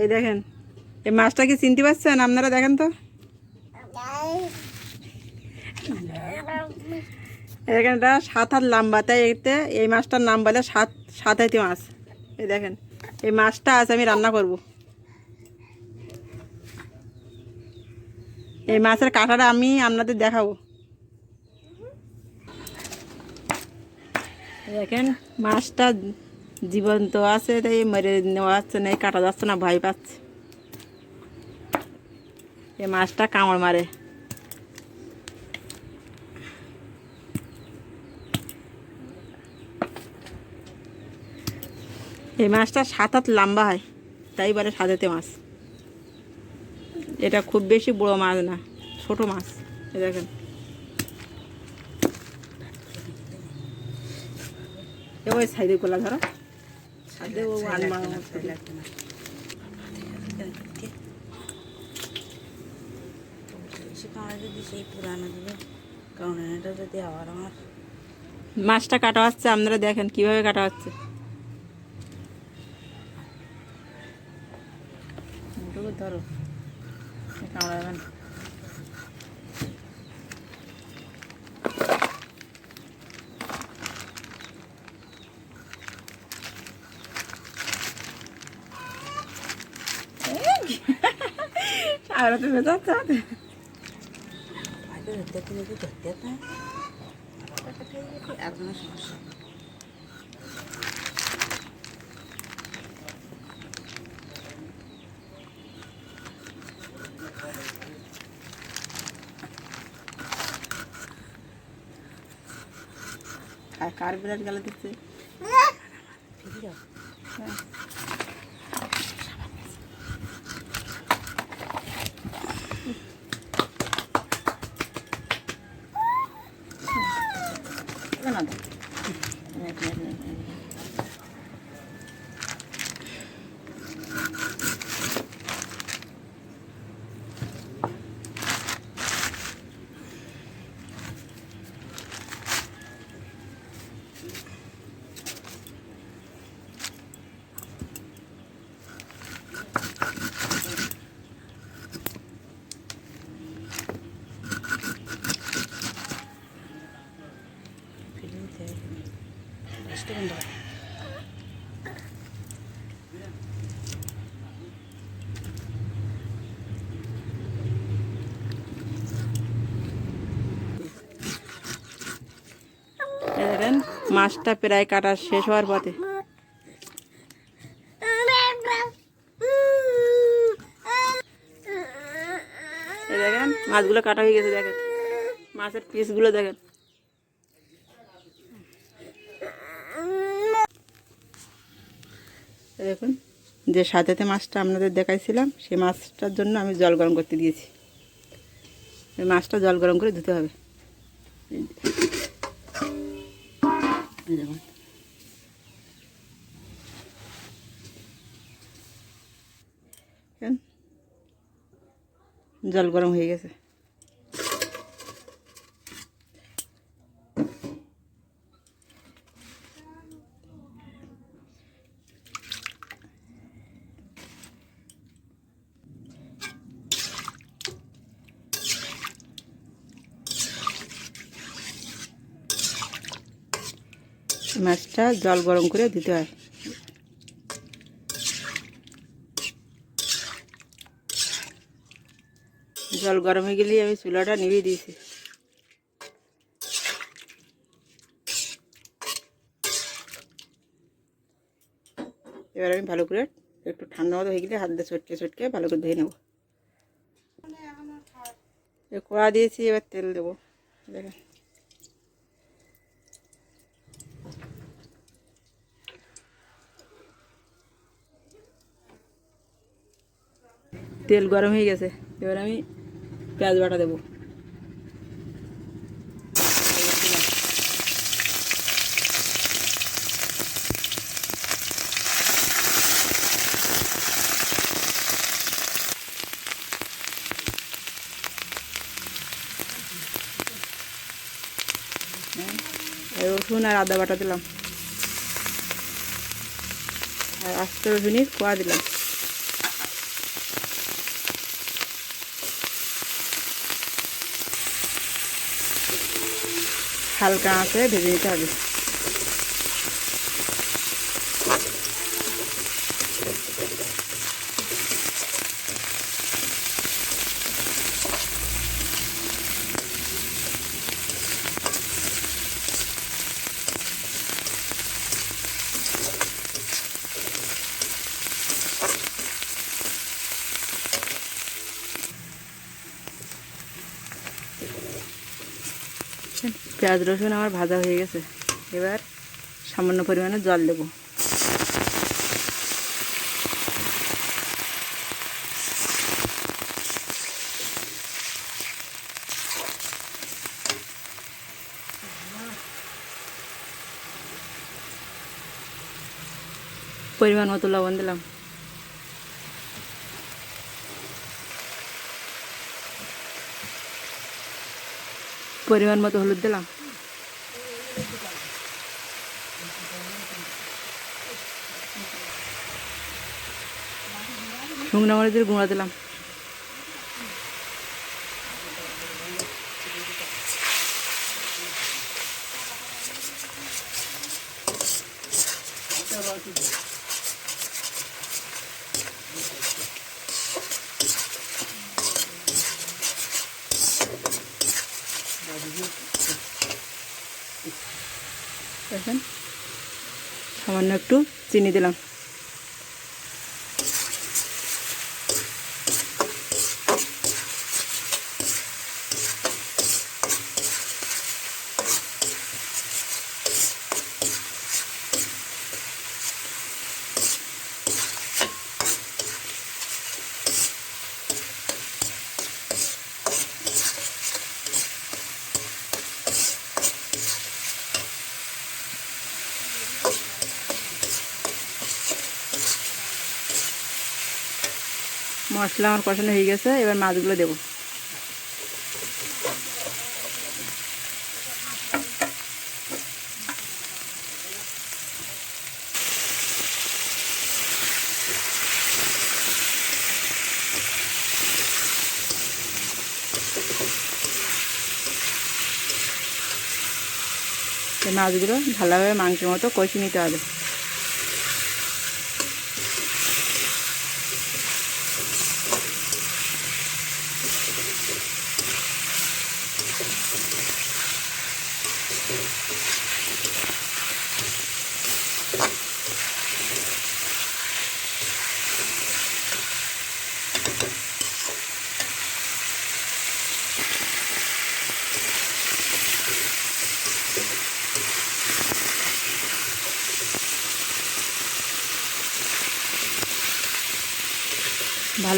এই দেখেন, এই মাছটা কি চিনতে পারছেন? আপনারা দেখেন তো। এখানে এটা সাত হাত লম্বা, তাই এতে এই মাছটার নাম বলে সাত সাত হাতি মাছ। এই দেখেন, এই মাছটা আজ আমি রান্না করব। এই মাছের কাঁটাটা আমি আপনাদের দেখাবো। দেখেন, মাছটা জীবন্ত আছে তাই মেরে নেওয়া যাচ্ছে না, কাটা যাচ্ছে না, ভয় পাচ্ছে। এই মাছটা কামড় মারে। এই মাছটা সাত হাত লম্বা হয়, তাই বলে সাজাতে মাছ। এটা খুব বেশি বড় মাছ না, ছোট মাছ দেখেন। এ ওই সাইডে গোলা ধরো। সেই পুরানো দিলে কারণ যদি আবার আমার মাছটা কাটা হচ্ছে, আপনারা দেখেন কীভাবে কাটা হচ্ছে। ধরো কামড়াবেন ধরতে তুমি কি ধরতে না আর কোনো সমস্যা নেই। আর কার বিরাট গেলে দিচ্ছে ঠিক আছে না তো ফিলিংতে রেস্টুরেন্ট এই দেখেন মাছটা প্রায় কাটার শেষ হওয়ার পথে। দেখেন, মাছগুলো কাটা হয়ে গেছে, দেখেন। মাছের পিসগুলো দেখেন। দেখুন, যে সাথেতে মাছটা আপনাদের দেখাইছিলাম, সেই মাছটার জন্য আমি জল গরম করতে দিয়েছি। মাছটা জল গরম করে ধুতে হবে। দেখুন জল গরম হয়ে গেছে। মাছটা জল গরম করে দিতে হয়। জল গরম হয়ে গেলেই আমি চুলাটা নিভিয়ে দিয়েছি। এবার আমি ভালো করে একটু ঠান্ডা মতো হয়ে গেলে হাত দিয়ে চটকে চটকে ভালো করে ধুয়ে নেব। কড়া দিয়েছি, এবার তেল দেবো। দেখেন। তেল গরম হয়ে গেছে, এবার আমি পেঁয়াজ বাটা দেবো। রসুন আর আদা বাটা দিলাম। আর আস্ত রসুনের কোয়া দিলাম। হালকা আঁচে ভেজে নিতে হবে। পেঁয়াজ, রসুন আমার ভাজা হয়ে গেছে। এবার সামান্য পরিমাণে জল দেবো। পরিমাণ মতো লবণ দিলাম। পরিমাণ মতো হলুদ দিলাম। শুকনো মরিচের গুঁড়া দিলাম। দেখেন সামান্য একটু চিনি দিলাম। মশলা আমার কষানো হয়ে গেছে, এবার মাছগুলো দেবো। মাছগুলো ভালোভাবে মাংসের মতো কষিয়ে নিতে হবে।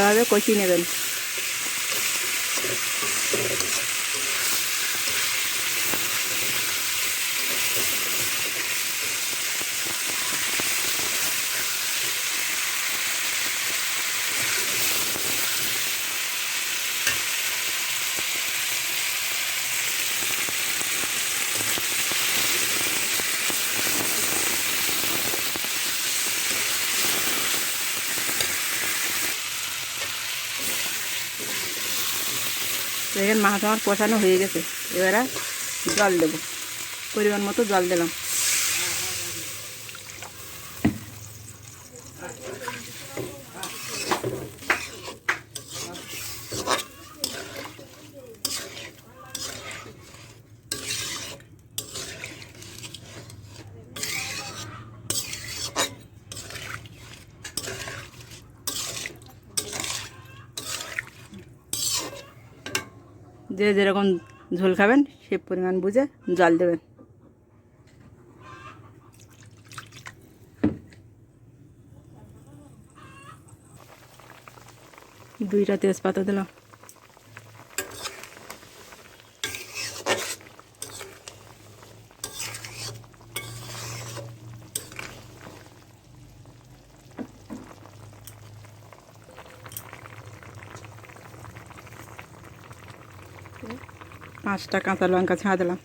ভালোভাবে কষিয়ে নেবেন দেখেন মাছ আমার কষানো হয়ে গেছে। এবার জল দেব। পরিমাণ মতো জল দিলাম। যে যেরকম ঝোল খাবেন সে পরিমাণ বুঝে জল দেবেন। দুইটা তেজপাতা দিলাম। পাঁচটা কাঁচা লঙ্কা ছাঁ দিলাম।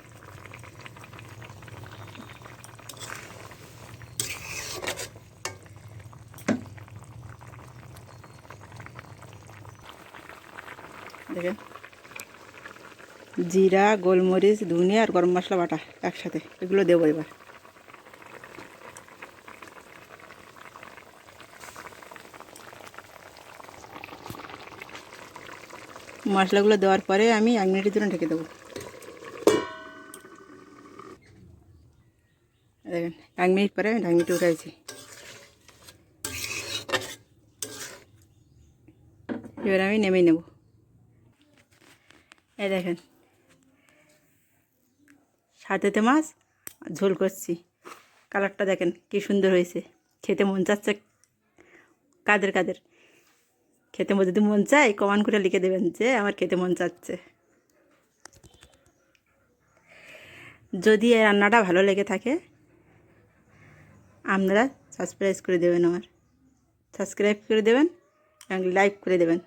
জিরা, গোলমরিচ, ধুনিয়া আর গরম মশলা বাটা একসাথে। এগুলো দেবো এবার। মশলাগুলো দেওয়ার পরে আমি এক মিনিটের জন্য ঢেকে দেবো। দেখেন, এক মিনিট পরে আমি ঢাকনিটা উঠাইছি। এবার আমি নেমে নেব। এই দেখেন, সাথেতে মাছ, ঝোল করছি। কালারটা দেখেন কি সুন্দর হয়েছে, খেতে মন চাচ্ছে কাদের কাদের। খেতে যদি মন চায় কমান করে লিখে দেবেন যে, আমার খেতে মন চাচ্ছে। যদি এই রান্নাটা ভালো লেগে থাকে, আপনারা সাবস্ক্রাইব করে দেবেন আমার। সাবস্ক্রাইব করে দেবেন, এবং লাইক করে দেবেন।